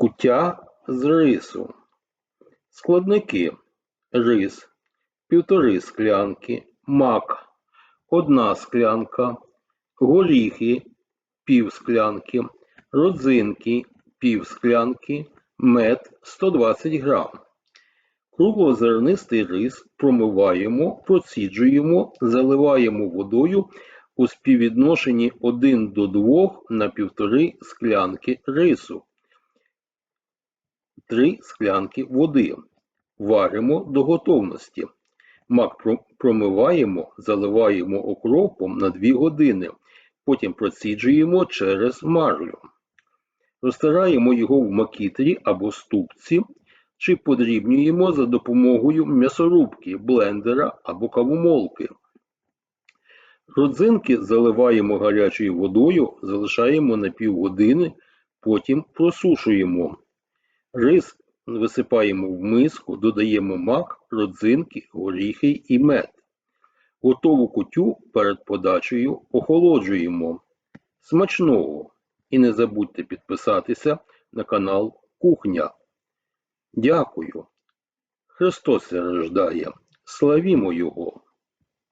Куття з рису. Складники. Рис, півтори склянки, мак, одна склянка, горіхи, пів склянки, родзинки, пів склянки, мед 120 грам. Круглозернистий рис промиваємо, проціджуємо, заливаємо водою у співвідношенні 1 до 2 на півтори склянки рису. 3 склянки води. Варимо до готовності. Мак промиваємо, заливаємо окропом на 2 години. Потім проціджуємо через марлю. Розтираємо його в макітрі або ступці чи подрібнюємо за допомогою м'ясорубки, блендера або кавомолки. Родзинки заливаємо гарячою водою, залишаємо на півгодини, потім просушуємо. Рис висипаємо в миску, додаємо мак, родзинки, горіхи і мед. Готову кутю перед подачею охолоджуємо. Смачного! І не забудьте підписатися на канал Кухня. Дякую. Христос рождає. Славімо Його!